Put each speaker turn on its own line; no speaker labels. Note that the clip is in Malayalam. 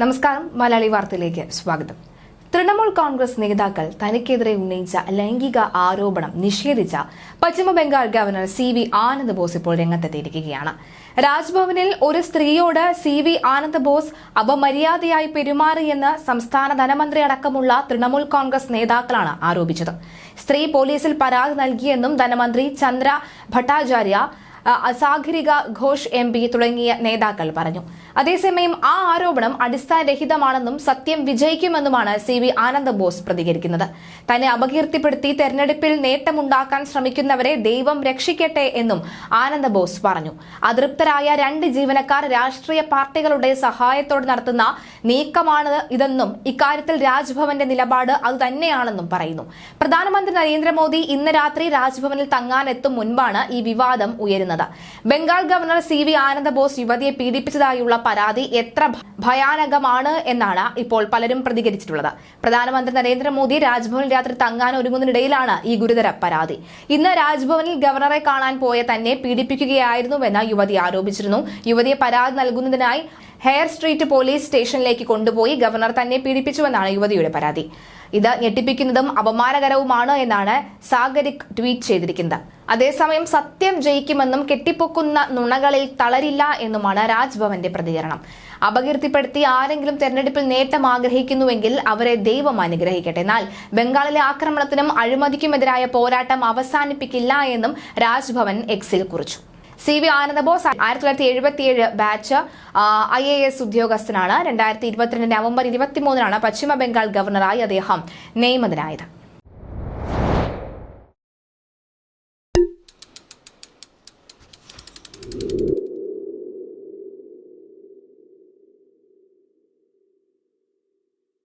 നമസ്കാരം മലയാളി വാർത്തയിലേക്ക് സ്വാഗതം. തൃണമൂൽ കോൺഗ്രസ് നേതാക്കൾ തനിക്കെതിരെ ഉന്നയിച്ച ലൈംഗിക ആരോപണം നിഷേധിച്ച Paschimbangal governor C V Anand Bose ഇപ്പോൾ രംഗത്തെത്തിയിരിക്കുകയാണ്. രാജ്ഭവനിൽ ഒരു സ്ത്രീയോട് സി വി ആനന്ദ് ബോസ് അപമര്യാദയായി പെരുമാറിയെന്ന് സംസ്ഥാന ധനമന്ത്രി അടക്കമുള്ള തൃണമൂൽ കോൺഗ്രസ് നേതാക്കളാണ് ആരോപിച്ചത്. സ്ത്രീ പോലീസിൽ പരാതി നൽകിയെന്നും ധനമന്ത്രി ചന്ദ്ര ഭട്ടാചാര്യ അ, അസാഗരിക ഘോഷ് എം പി തുടങ്ങിയ നേതാക്കൾ പറഞ്ഞു. അതേസമയം ആ ആരോപണം അടിസ്ഥാനരഹിതമാണെന്നും സത്യം വിജയിക്കുമെന്നുമാണ് സി വി ആനന്ദ ബോസ് പ്രതികരിക്കുന്നത്. തന്നെ അപകീർത്തിപ്പെടുത്തി തെരഞ്ഞെടുപ്പിൽ നേട്ടമുണ്ടാക്കാൻ ശ്രമിക്കുന്നവരെ ദൈവം രക്ഷിക്കട്ടെ എന്നും ആനന്ദ ബോസ് പറഞ്ഞു. അതൃപ്തരായ രണ്ട് ജീവനക്കാർ രാഷ്ട്രീയ പാർട്ടികളുടെ സഹായത്തോടെ നടത്തുന്ന നീക്കമാണ് ഇതെന്നും ഇക്കാര്യത്തിൽ രാജ്ഭവന്റെ നിലപാട് അതുതന്നെയാണെന്നും പറയുന്നു. പ്രധാനമന്ത്രി നരേന്ദ്രമോദി ഇന്ന് രാത്രി രാജ്ഭവനിൽ തങ്ങാനെത്തും മുൻപാണ് ഈ വിവാദം ഉയരുന്നത്. Bengal governor C V Ananda Bose യുവതിയെ പീഡിപ്പിച്ചതായുള്ള പരാതി എത്ര ഭയാനകമാണ് എന്നാണ് ഇപ്പോൾ പലരും പ്രതികരിച്ചിട്ടുള്ളത്. പ്രധാനമന്ത്രി നരേന്ദ്രമോദി രാജ്ഭവനിൽ രാത്രി തങ്ങാൻ ഒരുങ്ങുന്നതിനിടയിലാണ് ഈ ഗുരുതര പരാതി. ഇന്ന് രാജ്ഭവനിൽ ഗവർണറെ കാണാൻ പോയ തന്നെ പീഡിപ്പിക്കുകയായിരുന്നുവെന്ന് യുവതി ആരോപിച്ചിരുന്നു. യുവതിയെ പരാതി നൽകുന്നതിനായി ഹെയർ സ്ട്രീറ്റ് പോലീസ് സ്റ്റേഷനിലേക്ക് കൊണ്ടുപോയി ഗവർണർ തന്നെ പീഡിപ്പിച്ചുവെന്നാണ് യുവതിയുടെ പരാതി. ഇത് ഞെട്ടിപ്പിക്കുന്നതും അപമാനകരവുമാണ് എന്നാണ് സാഗരിക് ട്വീറ്റ് ചെയ്തിരിക്കുന്നത്. അതേസമയം സത്യം ജയിക്കുമെന്നും കെട്ടിപ്പൊക്കുന്ന നുണകളിൽ തളരില്ല എന്നുമാണ് രാജ്ഭവന്റെ പ്രതികരണം. അപകീർത്തിപ്പെടുത്തി ആരെങ്കിലും തെരഞ്ഞെടുപ്പിൽ നേട്ടം ആഗ്രഹിക്കുന്നുവെങ്കിൽ അവരെ ദൈവം അനുഗ്രഹിക്കട്ടെ. എന്നാൽ ബംഗാളിലെ ആക്രമണത്തിനും അഴിമതിക്കുമെതിരായ പോരാട്ടം അവസാനിപ്പിക്കില്ല എന്നും രാജ്ഭവൻ എക്സിൽ കുറിച്ചു. സി വി ആനന്ദബോസ് ആയിരത്തി തൊള്ളായിരത്തി എഴുപത്തിയേഴ് ബാച്ച് ഐ എ എസ് ഉദ്യോഗസ്ഥനാണ്. രണ്ടായിരത്തി ഇരുപത്തിരണ്ട് നവംബർ ഇരുപത്തിമൂന്നിനാണ് പശ്ചിമ ബംഗാൾ ഗവർണറായി അദ്ദേഹം നിയമിതനായത്.